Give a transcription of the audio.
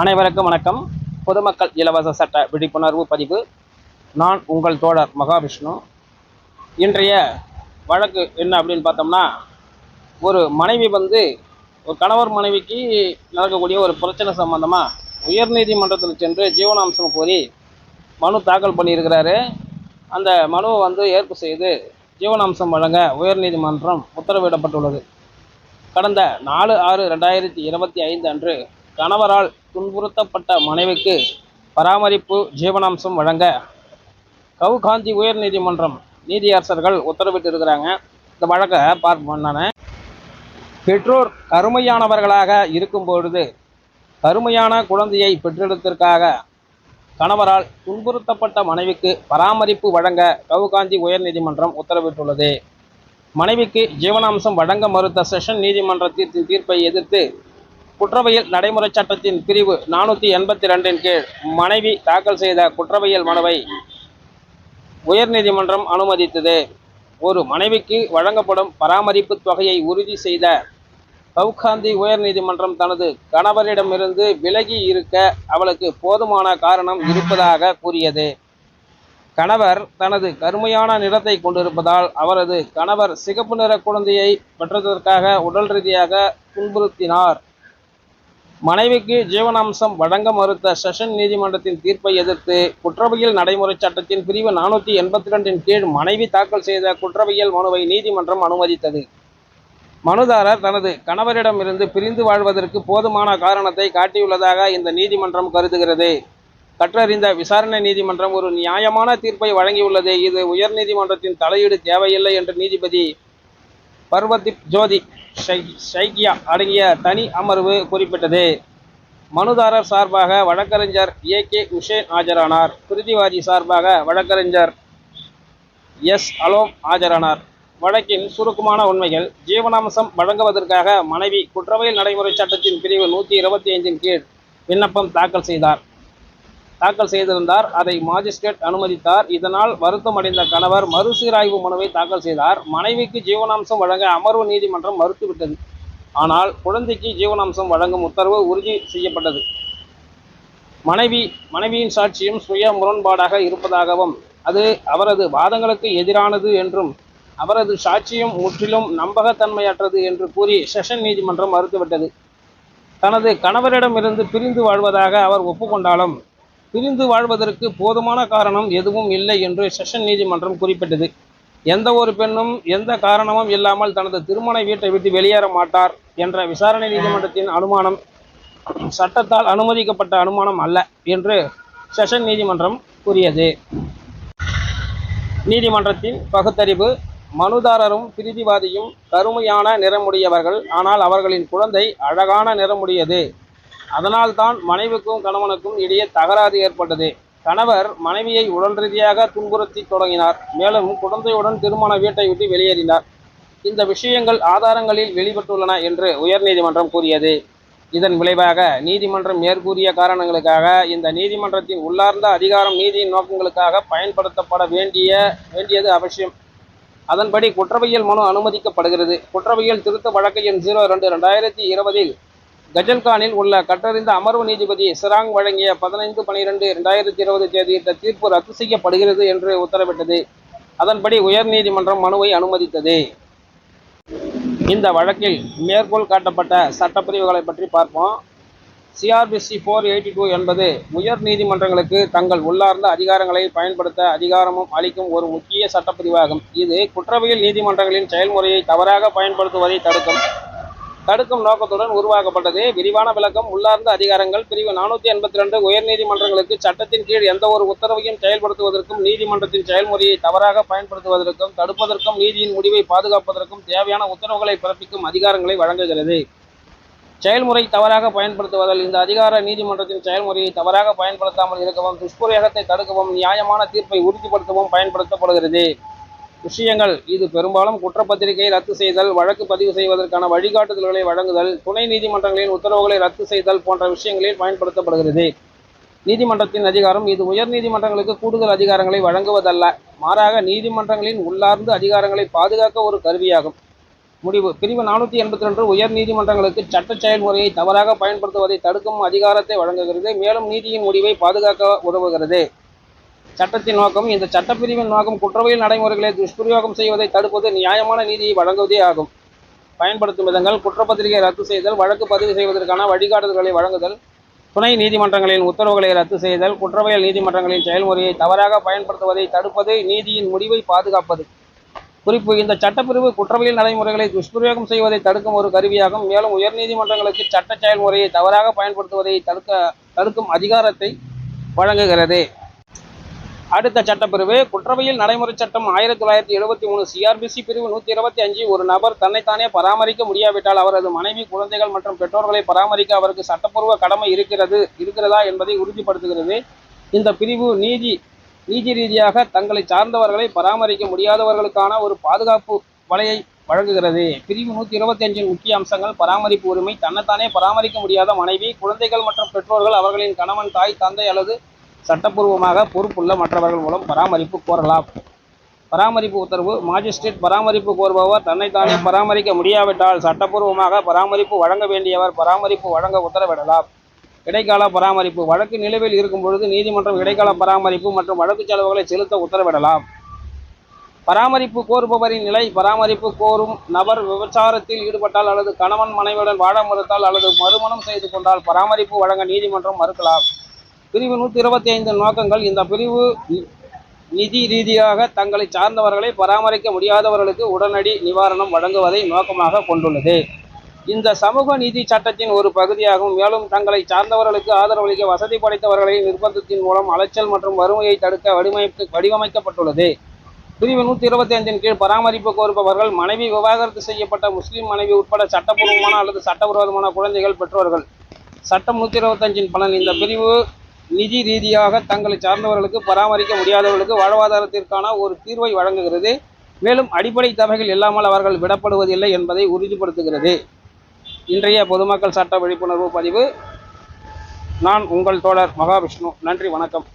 அனைவருக்கும் வணக்கம். பொதுமக்கள் இலவச சட்ட விழிப்புணர்வு பதிவு. நான் உங்கள் தோழர் மகாவிஷ்ணு. இன்றைய வழக்கு என்ன அப்படின்னு பார்த்தோம்னா ஒரு மனைவி வந்து ஒரு கணவர் மனைவிக்கு நடக்கக்கூடிய ஒரு பிரச்சனை சம்பந்தமாக உயர்நீதிமன்றத்தில் சென்று ஜீவனாம்சம் கோரி மனு தாக்கல் பண்ணியிருக்கிறாரு. அந்த மனுவை வந்து ஏற்பு செய்து ஜீவனாம்சம் வழங்க உயர்நீதிமன்றம் உத்தரவிடப்பட்டுள்ளது. கடந்த நாலு ஆறு ரெண்டாயிரத்தி இருபத்தி ஐந்து அன்று கணவரால் துன்புறுத்தப்பட்ட மனைவிக்கு பராமரிப்பு ஜீவனாம்சம் வழங்க கவுகாந்தி உயர்நீதிமன்றம் நீதியரசர்கள் உத்தரவிட்டிருக்கிறாங்க. இந்த வழக்கை பார்ப்போம் நான். பெற்றோர் கருமையானவர்களாக இருக்கும் பொழுது கருமையான குழந்தையை பெற்றெடுத்திற்காக கணவரால் துன்புறுத்தப்பட்ட மனைவிக்கு பராமரிப்பு வழங்க கவுகாந்தி உயர்நீதிமன்றம் உத்தரவிட்டுள்ளது. மனைவிக்கு ஜீவனாம்சம் வழங்க மறுத்த செஷன் நீதிமன்ற தீர்ப்பை எதிர்த்து குற்றவியல் நடைமுறை சட்டத்தின் பிரிவு நானூற்றி எண்பத்தி ரெண்டின் கீழ் மனைவி தாக்கல் செய்த குற்றவியல் மனுவை உயர்நீதிமன்றம் அனுமதித்தது. ஒரு மனைவிக்கு வழங்கப்படும் பராமரிப்பு தொகையை உறுதி செய்த கவுகாந்தி உயர்நீதிமன்றம் தனது கணவரிடமிருந்து விலகி இருக்க அவளுக்கு போதுமான காரணம் இருப்பதாக கூறியது. கணவர் தனது கருமையான நிறத்தை கொண்டிருப்பதால் அவரது கணவர் சிகப்பு நிற குழந்தையை பெற்றதற்காக உடல் ரீதியாக துன்புறுத்தினார். மனைவிக்கு ஜீவனாம்சம் வழங்க மறுத்த செஷன் நீதிமன்றத்தின் தீர்ப்பை எதிர்த்து குற்றவியல் நடைமுறை சட்டத்தின் பிரிவு நானூற்றி எண்பத்தி ரெண்டின் கீழ் மனைவி தாக்கல் செய்த குற்றவியல் மனுவை நீதிமன்றம் அனுமதித்தது. மனுதாரர் தனது கணவரிடமிருந்து பிரிந்து வாழ்வதற்கு போதுமான காரணத்தை காட்டியுள்ளதாக இந்த நீதிமன்றம் கருதுகிறது. கற்றறிந்த விசாரணை நீதிமன்றம் ஒரு நியாயமான தீர்ப்பை வழங்கியுள்ளது. இது உயர்நீதிமன்றத்தின் தலையீடு தேவையில்லை என்று நீதிபதி பர்வதீப் ஜோதி ஷை- ஷைக்கியா அடங்கிய தனி அமர்வு குறிப்பிட்டது. மனுதாரர் சார்பாக வழக்கறிஞர் ஏ கே உஷேன் ஆஜரானார். பிரதிவாதி சார்பாக வழக்கறிஞர் எஸ் அலோம் ஆஜரானார். வழக்கின் சுருக்கமான உண்மைகள் ஜீவனாம்சம் வழங்குவதற்காக மனைவி குற்றவியல் நடைமுறை சட்டத்தின் பிரிவு நூற்றி இருபத்தி ஐந்தின் கீழ் விண்ணப்பம் தாக்கல் செய்தார். தாக்கல் செய்திருந்தார். அதை மாஜிஸ்ட்ரேட் அனுமதித்தார். இதனால் வருத்தமடைந்த கணவர் மறுசீராய்வு மனுவை தாக்கல் செய்தார். மனைவிக்கு ஜீவனாம்சம் வழங்க அமர்வு நீதிமன்றம் மறுத்துவிட்டது. ஆனால் குழந்தைக்கு ஜீவனாம்சம் வழங்கும் உத்தரவு உறுதி செய்யப்பட்டது. மனைவி மனைவியின் சாட்சியம் சுய முரண்பாடாக இருப்பதாகவும் அது அவரது வாதங்களுக்கு எதிரானது என்றும் அவரது சாட்சியம் முற்றிலும் நம்பகத்தன்மையற்றது என்று கூறி செஷன் நீதிமன்றம் மறுத்துவிட்டது. தனது கணவரிடமிருந்து பிரிந்து வாழ்வதாக அவர் ஒப்புக்கொண்டாலும் பிரிந்து வாழ்வதற்கு போதுமான காரணம் எதுவும் இல்லை என்று செஷன் நீதிமன்றம் குறிப்பிட்டது. எந்த ஒரு பெண்ணும் எந்த காரணமும் இல்லாமல் தனது திருமண வீட்டை விட்டு வெளியேற மாட்டார் என்ற விசாரணை நீதிமன்றத்தின் அனுமானம் சட்டத்தால் அனுமதிக்கப்பட்ட அனுமானம் அல்ல என்று செஷன் நீதிமன்றம் கூறியது. நீதிமன்றத்தின் பகுத்தறிவு மனுதாரரும் பிரிதிவாதியும் கருமையான நிறமுடையவர்கள் ஆனால் அவர்களின் குழந்தை அழகான நிறமுடையது. அதனால்தான் மனைவிக்கும் கணவனுக்கும் இடையே தகராறு ஏற்பட்டது. கணவர் மனைவியை உடல் ரீதியாக துன்புறுத்தி தொடங்கினார். மேலும் குழந்தையுடன் திருமண வீட்டை விட்டு வெளியேறினார். இந்த விஷயங்கள் ஆதாரங்களில் வெளிப்பட்டுள்ளன என்று உயர்நீதிமன்றம் கூறியது. இதன் விளைவாக நீதிமன்றம் மேற்கூறிய காரணங்களுக்காக இந்த நீதிமன்றத்தின் உள்ளார்ந்த அதிகாரம் நீதியின் நோக்கங்களுக்காக பயன்படுத்தப்பட வேண்டிய வேண்டியது அவசியம். அதன்படி குற்றவியல் மனு அனுமதிக்கப்படுகிறது. குற்றவியல் திருத்த வழக்கு எண் ஜீரோ ரெண்டு ரெண்டாயிரத்தி இருபதில் கஜல்கானில் உள்ள கற்றறிந்த அமர்வு நீதிபதி சிராங் வழங்கிய பதினைந்து பனிரெண்டு ரெண்டாயிரத்தி இருபது தேதியிட்ட தீர்ப்பு ரத்து செய்யப்படுகிறது என்று உத்தரவிட்டது. அதன்படி உயர்நீதிமன்றம் மனுவை அனுமதித்தது. இந்த வழக்கில் மேற்கோள் காட்டப்பட்ட சட்டப்பிரிவுகளை பற்றி பார்ப்போம். சிஆர்பிசி ஃபோர் எயிட்டி டூ என்பது உயர் நீதிமன்றங்களுக்கு தங்கள் உள்ளார்ந்த அதிகாரங்களை பயன்படுத்த அதிகாரமும் அளிக்கும் ஒரு முக்கிய சட்டப்பிரிவாகும். இது குற்றவியல் நீதிமன்றங்களின் செயல்முறையை தவறாக பயன்படுத்துவதை தடுக்கும். தடுக்கும் நோக்கத்துடன் உருவாக்கப்பட்டது. விரிவான விளக்கம் உள்ளார்ந்த அதிகாரங்கள். பிரிவு நானூற்றி எண்பத்தி ரெண்டு உயர்நீதிமன்றங்களுக்கு சட்டத்தின் கீழ் எந்த ஒரு உத்தரவையும் செயல்படுத்துவதற்கும் நீதிமன்றத்தின் செயல்முறையை தவறாக பயன்படுத்துவதற்கும் தடுப்பதற்கும் நீதியின் முடிவை பாதுகாப்பதற்கும் தேவையான உத்தரவுகளை பிறப்பிக்கும் அதிகாரங்களை வழங்குகிறது. செயல்முறை தவறாக பயன்படுத்துவதால் இந்த அதிகார நீதிமன்றத்தின் செயல்முறையை தவறாக பயன்படுத்தாமல் இருக்கவும் துஷ்பிரயோகத்தை தடுக்கவும் நியாயமான தீர்ப்பை உறுதிப்படுத்தவும் பயன்படுத்தப்படுகிறது. விஷயங்கள். இது பெரும்பாலும் குற்றப்பத்திரிகையை ரத்து செய்தல் வழக்கு பதிவு செய்வதற்கான வழிகாட்டுதல்களை வழங்குதல் துணை நீதிமன்றங்களின் உத்தரவுகளை ரத்து செய்தல் போன்ற விஷயங்களில் பயன்படுத்தப்படுகிறது. நீதிமன்றத்தின் அதிகாரம் இது. உயர் நீதிமன்றங்களுக்கு கூடுதல் அதிகாரங்களை வழங்குவதல்ல. மாறாக நீதிமன்றங்களின் உள்ளார்ந்த அதிகாரங்களை பாதுகாக்க ஒரு கருவியாகும். முடிவு. பிரிவு நானூற்றி எண்பத்தி ரெண்டு உயர் நீதிமன்றங்களுக்கு சட்ட செயல்முறையை தவறாக பயன்படுத்துவதை தடுக்கும் அதிகாரத்தை வழங்குகிறது. மேலும் நீதியின் முடிவை பாதுகாக்க உதவுகிறது. சட்டத்தின் நோக்கம் இந்த சட்டப்பிரிவின் நோக்கம் குற்றவியல் நடைமுறைகளை துஷ்பிரயோகம் செய்வதை தடுப்பது நியாயமான நீதியை வழங்குவதே ஆகும். பயன்படுத்தும் விதங்கள் குற்றப்பத்திரிகை ரத்து செய்தல் வழக்கு பதிவு செய்வதற்கான வழிகாட்டுதல்களை வழங்குதல் துணை நீதிமன்றங்களின் உத்தரவுகளை ரத்து செய்தல் குற்றவியல் நீதிமன்றங்களின் செயல்முறையை தவறாக பயன்படுத்துவதை தடுப்பது நீதியின் முடிவை பாதுகாப்பது. குறிப்பு இந்த சட்டப்பிரிவு குற்றவியல் நடைமுறைகளை துஷ்பிரயோகம் செய்வதை தடுக்கும் ஒரு கருவியாகும். மேலும் உயர்நீதிமன்றங்களுக்கு சட்ட செயல்முறையை தவறாக பயன்படுத்துவதை தடுக்க தடுக்கும் அதிகாரத்தை வழங்குகிறது. அடுத்த சட்டப்பிரிவு குற்றவியல் நடைமுறை சட்டம் ஆயிரத்தி தொள்ளாயிரத்தி எழுபத்தி மூணு சிஆர்பிசி பிரிவு நூற்றி இருபத்தி அஞ்சு. ஒரு நபர் தன்னைத்தானே பராமரிக்க முடியாவிட்டால் அவரது மனைவி குழந்தைகள் மற்றும் பெற்றோர்களை பராமரிக்க அவருக்கு சட்டப்பூர்வ கடமை இருக்கிறது இருக்கிறதா என்பதை உறுதிப்படுத்துகிறது. இந்த பிரிவு நீதி நீதி ரீதியாக தங்களை சார்ந்தவர்களை பராமரிக்க முடியாதவர்களுக்கான ஒரு பாதுகாப்பு வலையை வழங்குகிறது. பிரிவு நூற்றி இருபத்தி அஞ்சின் முக்கிய அம்சங்கள் பராமரிப்பு உரிமை தன்னைத்தானே பராமரிக்க முடியாத மனைவி குழந்தைகள் மற்றும் பெற்றோர்கள் அவர்களின் கணவன் தாய் தந்தை அல்லது சட்டப்பூர்வமாக பொறுப்புள்ள மற்றவர்கள் மூலம் பராமரிப்பு கோரலாம். பராமரிப்பு உத்தரவு மாஜிஸ்ட்ரேட் பராமரிப்பு கோருபவர் தன்னைத்தானே பராமரிக்க முடியாவிட்டால் சட்டப்பூர்வமாக பராமரிப்பு வழங்க வேண்டியவர் பராமரிப்பு வழங்க உத்தரவிடலாம். இடைக்கால பராமரிப்பு வழக்கு நிலுவையில் இருக்கும் பொழுது நீதிமன்றம் இடைக்கால பராமரிப்பு மற்றும் வழக்கு செலவுகளை செலுத்த உத்தரவிடலாம். பராமரிப்பு கோருபவரின் நிலை பராமரிப்பு கோரும் நபர் விபச்சாரத்தில் ஈடுபட்டால் அல்லது கணவன் மனைவியுடன் வாழ மறுத்தால் அல்லது மறுமணம் செய்து கொண்டால் பராமரிப்பு வழங்க நீதிமன்றம் மறுக்கலாம். பிரிவு நூற்றி இருபத்தி ஐந்து நோக்கங்கள். இந்த பிரிவு நி- நிதி ரீதியாக தங்களை சார்ந்தவர்களை பராமரிக்க முடியாதவர்களுக்கு உடனடி நிவாரணம் வழங்குவதை நோக்கமாக கொண்டுள்ளது. இந்த சமூக நீதி சட்டத்தின் ஒரு பகுதியாகும். மேலும் தங்களை சார்ந்தவர்களுக்கு ஆதரவளிக்க வசதி படைத்தவர்களை நிர்பந்தத்தின் மூலம் அலைச்சல் மற்றும் வறுமையை தடுக்க வடிவமைப்பு வடிவமைக்கப்பட்டுள்ளது. பிரிவு நூற்றி இருபத்தி ஐந்தின் கீழ் பராமரிப்பு கோருபவர்கள் மனைவி விவாகரத்து செய்யப்பட்ட முஸ்லீம் மனைவி உட்பட சட்டப்பூர்வமான அல்லது சட்டவிரோதமான குழந்தைகள் பெற்றோர்கள். சட்டம் நூற்றி இருபத்தஞ்சின் பலன். இந்த பிரிவு நிதி ரீதியாக தங்களை சார்ந்தவர்களுக்கு பராமரிக்க முடியாதவர்களுக்கு வாழ்வாதாரத்திற்கான ஒரு தீர்வை வழங்குகிறது. மேலும் அடிப்படை தேவைகள் இல்லாமல் அவர்கள் விடப்படுவதில்லை என்பதை உறுதிப்படுத்துகிறது. இன்றைய பொதுமக்கள் சட்ட விழிப்புணர்வு பதிவு. நான் உங்கள் தோழர் மகாவிஷ்ணு. நன்றி வணக்கம்.